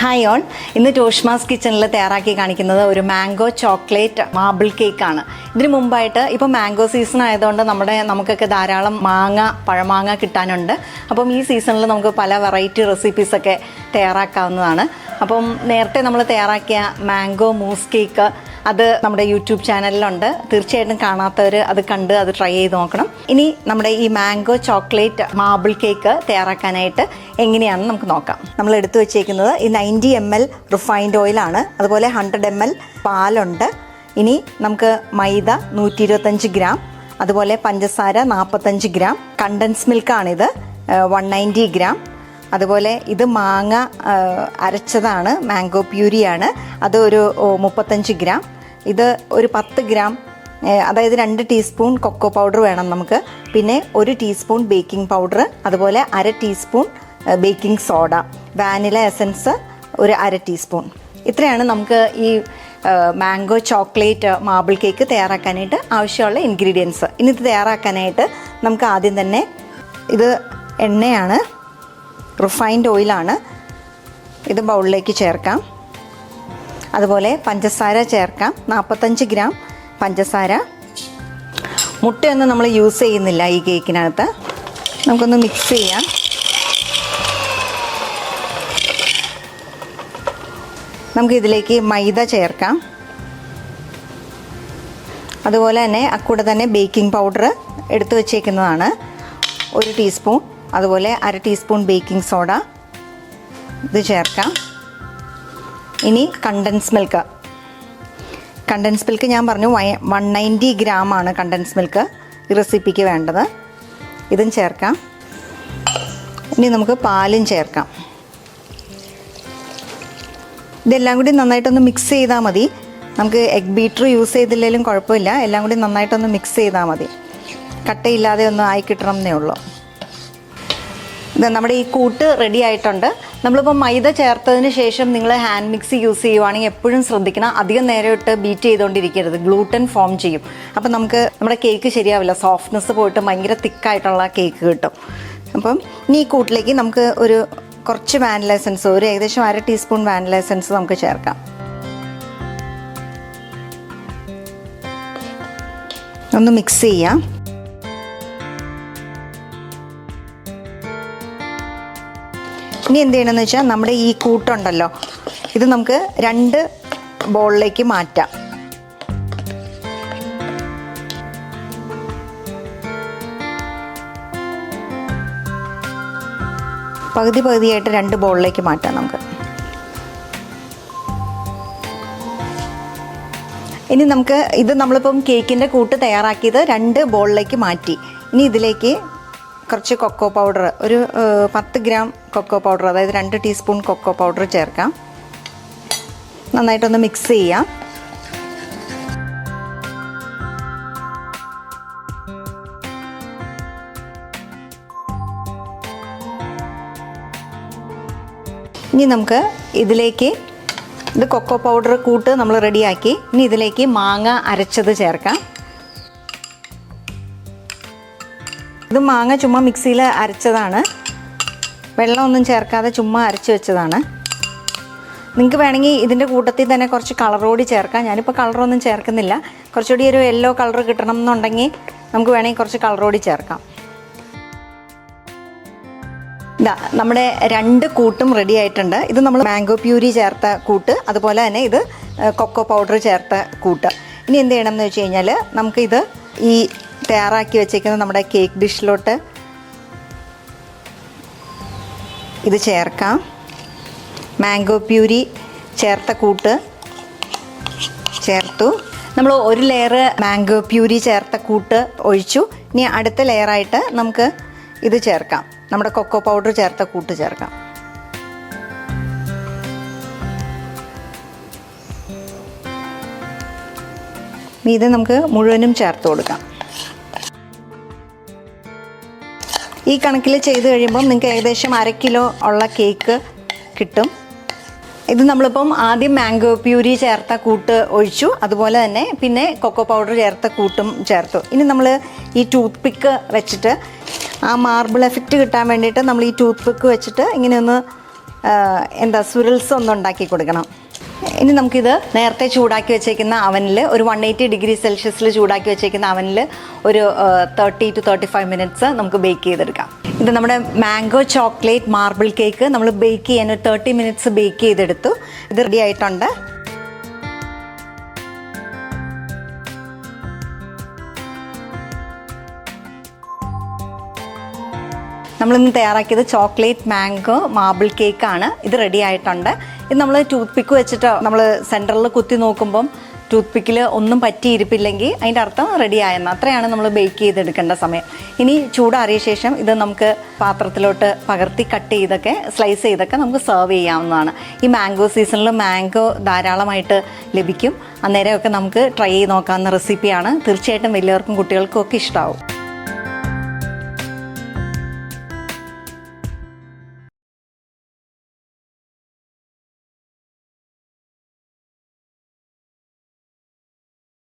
Hi on ഇന്ന് ടോഷ്മാസ് കിച്ചണിൽ തയ്യാറാക്കി കാണിക്കുന്നത് ഒരു മാംഗോ ചോക്ലേറ്റ് മാർബിൾ കേക്കാണ് ഇതിന് മുമ്പായിട്ട് ഇപ്പോൾ മാംഗോ സീസൺ ആയതുകൊണ്ട് നമ്മുടെ നമുക്കൊക്കെ ധാരാളം മാങ്ങ പഴമാങ്ങ കിട്ടാനുണ്ട്. അപ്പം ഈ സീസണിൽ നമുക്ക് പല വെറൈറ്റി റെസിപ്പീസൊക്കെ തയ്യാറാക്കാവുന്നതാണ്. അപ്പം നേരത്തെ നമ്മൾ തയ്യാറാക്കിയ മാംഗോ മൂസ് കേക്ക് അത് നമ്മുടെ യൂട്യൂബ് ചാനലിലുണ്ട്. തീർച്ചയായിട്ടും കാണാത്തവർ അത് കണ്ട് അത് ട്രൈ ചെയ്ത് നോക്കണം. ഇനി നമ്മുടെ ഈ മാംഗോ ചോക്ലേറ്റ് മാർബിൾ കേക്ക് തയ്യാറാക്കാനായിട്ട് എങ്ങനെയാണെന്ന് നമുക്ക് നോക്കാം. നമ്മൾ എടുത്തു വെച്ചേക്കുന്നത് ഈ നയന്റി എം എൽ റിഫൈൻഡ് ഓയിലാണ് അതുപോലെ ഹൺഡ്രഡ് എം എൽ പാലുണ്ട്. ഇനി നമുക്ക് മൈദ നൂറ്റി ഇരുപത്തഞ്ച് ഗ്രാം. അതുപോലെ പഞ്ചസാര നാൽപ്പത്തഞ്ച് ഗ്രാം. കണ്ടൻസ് മിൽക്കാണിത് വൺ നയന്റി ഗ്രാം. അതുപോലെ ഇത് മാങ്ങ അരച്ചതാണ്. മാംഗോ പ്യൂരിയാണ്. അത് ഒരു മുപ്പത്തഞ്ച് ഗ്രാം. ഇത് ഒരു പത്ത് ഗ്രാം അതായത് രണ്ട് ടീസ്പൂൺ കൊക്കോ പൗഡർ വേണം നമുക്ക്. പിന്നെ ഒരു ടീസ്പൂൺ ബേക്കിംഗ് പൗഡർ അതുപോലെ അര teaspoon baking soda vanilla essence ഒരു അര ടീസ്പൂൺ. ഇത്രയാണ് നമുക്ക് ഈ മാംഗോ ചോക്ലേറ്റ് മാർബിൾ കേക്ക് തയ്യാറാക്കാനായിട്ട് ആവശ്യമുള്ള ഇൻഗ്രീഡിയൻസ് ഇനി ഇത് തയ്യാറാക്കാനായിട്ട് നമുക്ക് ആദ്യം തന്നെ ഇത് എണ്ണയാണ് റിഫൈൻഡ് ഓയിലാണ് ഇത് ബൗളിലേക്ക് ചേർക്കാം. അതുപോലെ പഞ്ചസാര ചേർക്കാം. നാൽപ്പത്തഞ്ച് ഗ്രാം പഞ്ചസാര. മുട്ടയൊന്നും നമ്മൾ യൂസ് ചെയ്യുന്നില്ല ഈ കേക്കിനകത്ത്. നമുക്കൊന്ന് മിക്സ് ചെയ്യാം. നമുക്ക് ഇതിലേക്ക് മൈദ ചേർക്കാം. അതുപോലെ തന്നെ അക്കൂടെ തന്നെ ബേക്കിംഗ് പൗഡർ എടുത്തു വച്ചേക്കുന്നതാണ്. ഒരു ടീസ്പൂൺ അതുപോലെ അര ടീസ്പൂൺ ബേക്കിംഗ് സോഡ ഇത് ചേർക്കാം. ഇനി കണ്ടൻസ് മിൽക്ക് കണ്ടൻസ് മിൽക്ക് ഞാൻ പറഞ്ഞു വൺ നയന്റി ആണ് കണ്ടൻസ് മിൽക്ക് ഈ റെസിപ്പിക്ക് വേണ്ടത്. ഇതും ചേർക്കാം. ഇനി നമുക്ക് പാലും ചേർക്കാം. ഇതെല്ലാം കൂടി നന്നായിട്ടൊന്ന് മിക്സ് ചെയ്താൽ മതി. നമുക്ക് എഗ് ബീറ്റർ യൂസ് ചെയ്തില്ലെങ്കിലും കുഴപ്പമില്ല. എല്ലാം കൂടി നന്നായിട്ടൊന്ന് മിക്സ് ചെയ്താൽ മതി. കട്ടയില്ലാതെ ഒന്ന് ആയി കിട്ടണം എന്നേ ഉള്ളൂ. ഇത് നമ്മുടെ ഈ കൂട്ട് റെഡി ആയിട്ടുണ്ട്. നമ്മളിപ്പോൾ മൈദ ചേർത്തതിന് ശേഷം നിങ്ങൾ ഹാൻഡ് മിക്സി യൂസ് ചെയ്യുവാണെങ്കിൽ എപ്പോഴും ശ്രദ്ധിക്കണം. അധികം നേരം ഇട്ട് ബീറ്റ് ചെയ്തുകൊണ്ടിരിക്കരുത്. ഗ്ലൂട്ടൻ ഫോം ചെയ്യും. അപ്പം നമുക്ക് നമ്മുടെ കേക്ക് ശരിയാവില്ല. സോഫ്റ്റ്നെസ് പോയിട്ട് ഭയങ്കര തിക്കായിട്ടുള്ള കേക്ക് കിട്ടും. അപ്പം ഇനി ഈ കൂട്ടിലേക്ക് നമുക്ക് ഒരു കുറച്ച് വാനില എസൻസ് ഒരു ഏകദേശം അര ടീസ്പൂൺ വാനില എസൻസ് നമുക്ക് ചേർക്കാം. ഒന്ന് മിക്സ് ചെയ്യാം. ഇനി എന്ത് ചെയ്യണമെന്ന് വെച്ചാൽ നമ്മുടെ ഈ കൂട്ടുണ്ടല്ലോ ഇത് നമുക്ക് രണ്ട് ബോളിലേക്ക് മാറ്റാം. പകുതി പകുതിയായിട്ട് രണ്ട് ബോളിലേക്ക് മാറ്റാം നമുക്ക്. ഇനി നമുക്ക് ഇത് നമ്മളിപ്പം കേക്കിന്റെ കൂട്ട് തയ്യാറാക്കിയത് രണ്ട് ബോളിലേക്ക് മാറ്റി. ഇനി ഇതിലേക്ക് കുറച്ച് കൊക്കോ പൗഡർ ഒരു പത്ത് ഗ്രാം കൊക്കോ പൗഡർ അതായത് രണ്ട് ടീസ്പൂൺ കൊക്കോ പൗഡർ ചേർക്കാം. നന്നായിട്ടൊന്ന് മിക്സ് ചെയ്യാം. ഇനി നമുക്ക് ഇതിലേക്ക് ഇത് കൊക്കോ പൗഡർ കൂട്ട് നമ്മൾ റെഡിയാക്കി ഇനി ഇതിലേക്ക് മാങ്ങ അരച്ചത് ചേർക്കാം. ഇത് മാങ്ങ ചുമ്മാ മിക്സിയിൽ അരച്ചതാണ്. വെള്ളമൊന്നും ചേർക്കാതെ ചുമ്മാ അരച്ച് വെച്ചതാണ്. നിങ്ങൾക്ക് വേണമെങ്കിൽ ഇതിന്റെ കൂട്ടത്തിൽ തന്നെ കുറച്ച് കളർ കൂടി ചേർക്കാം. ഞാനിപ്പോൾ കളറൊന്നും ചേർക്കുന്നില്ല. കുറച്ചുകൂടി ഒരു യെല്ലോ കളർ കിട്ടണം എന്നുണ്ടെങ്കിൽ നമുക്ക് വേണമെങ്കിൽ കുറച്ച് കളർ കൂടി ചേർക്കാം. ഇതാ നമ്മുടെ രണ്ട് കൂട്ടും റെഡി ആയിട്ടുണ്ട്. ഇത് നമ്മൾ മാംഗോ പ്യൂരി ചേർത്ത കൂട്ട് അതുപോലെ തന്നെ ഇത് കൊക്കോ പൗഡർ ചേർത്ത കൂട്ട്. ഇനി എന്ത് ചെയ്യണം എന്ന് വെച്ച് കഴിഞ്ഞാൽ നമുക്കിത് ഈ തയ്യാറാക്കി വെച്ചേക്കുന്ന നമ്മുടെ കേക്ക് ഡിഷിലോട്ട് ഇത് ചേർക്കാം. മാംഗോ പ്യൂരി ചേർത്ത കൂട്ട് ചേർത്തു. നമ്മൾ ഒരു ലെയർ മാംഗോ പ്യൂരി ചേർത്ത കൂട്ട് ഒഴിച്ചു. ഇനി അടുത്ത ലെയറായിട്ട് നമുക്ക് ഇത് ചേർക്കാം. നമ്മുടെ കൊക്കോ പൗഡർ ചേർത്ത കൂട്ട് ചേർക്കാം. ഇത് നമുക്ക് മുഴുവനും ചേർത്ത് കൊടുക്കാം. ഈ കണക്കിൽ ചെയ്ത് കഴിയുമ്പം നിങ്ങൾക്ക് ഏകദേശം അര കിലോ ഉള്ള കേക്ക് കിട്ടും. ഇത് നമ്മളിപ്പം ആദ്യം മാംഗോ പ്യൂരി ചേർത്ത കൂട്ട് ഒഴിച്ചു. അതുപോലെ തന്നെ പിന്നെ കൊക്കോ പൗഡർ ചേർത്ത കൂട്ടും ചേർത്തു. ഇനി നമ്മൾ ഈ ടൂത്ത് പിക്ക് വെച്ചിട്ട് ആ മാർബിൾ എഫക്റ്റ് കിട്ടാൻ വേണ്ടിയിട്ട് നമ്മൾ ഈ ടൂത്ത് പിക്ക് വെച്ചിട്ട് ഇങ്ങനെ ഒന്ന് എന്താ സുരൽസ് ഒന്ന് ഉണ്ടാക്കി കൊടുക്കണം. ഇനി നമുക്കിത് നേരത്തെ ചൂടാക്കി വെച്ചേക്കുന്ന അവനിൽ ഒരു വൺ എയ്റ്റി ഡിഗ്രി സെൽഷ്യസിൽ ചൂടാക്കി വെച്ചേക്കുന്ന അവനിൽ ഒരു thirty two thirty five minutes നമുക്ക് ബേക്ക് ചെയ്തെടുക്കാം. ഇത് നമ്മുടെ മാംഗോ ചോക്ലേറ്റ് മാർബിൾ കേക്ക് നമ്മൾ ബേക്ക് ചെയ്യാൻ ഒരു തേർട്ടി മിനിറ്റ്സ് ബേക്ക് ചെയ്തെടുത്തു. ഇത് റെഡി ആയിട്ടുണ്ട്. നമ്മളിന്ന് തയ്യാറാക്കിയത് ചോക്ലേറ്റ് മാംഗോ മാർബിൾ കേക്കാണ് ഇത് റെഡി ആയിട്ടുണ്ട്. ഇത് നമ്മൾ ടൂത്ത് പിക്ക് വെച്ചിട്ട് നമ്മൾ സെന്ററിൽ കുത്തി നോക്കുമ്പം ടൂത്ത് പിക്കിൽ ഒന്നും പറ്റിയിരിപ്പില്ലെങ്കിൽ അതിന്റെ അർത്ഥം റെഡി ആയെന്ന്. അത്രയാണ് നമ്മൾ ബേക്ക് ചെയ്തെടുക്കേണ്ട സമയം. ഇനി ചൂടാറിയ ശേഷം ഇത് നമുക്ക് പാത്രത്തിലോട്ട് പകർത്തി കട്ട് ചെയ്തൊക്കെ സ്ലൈസ് ചെയ്തൊക്കെ നമുക്ക് സെർവ് ചെയ്യാവുന്നതാണ്. ഈ മാംഗോ സീസണിൽ മാംഗോ ധാരാളമായിട്ട് ലഭിക്കും. അന്നേരമൊക്കെ നമുക്ക് ട്രൈ ചെയ്ത് നോക്കാവുന്ന റെസിപ്പിയാണ് തീർച്ചയായിട്ടും വലിയവർക്കും കുട്ടികൾക്കും ഒക്കെ ഇഷ്ടമാവും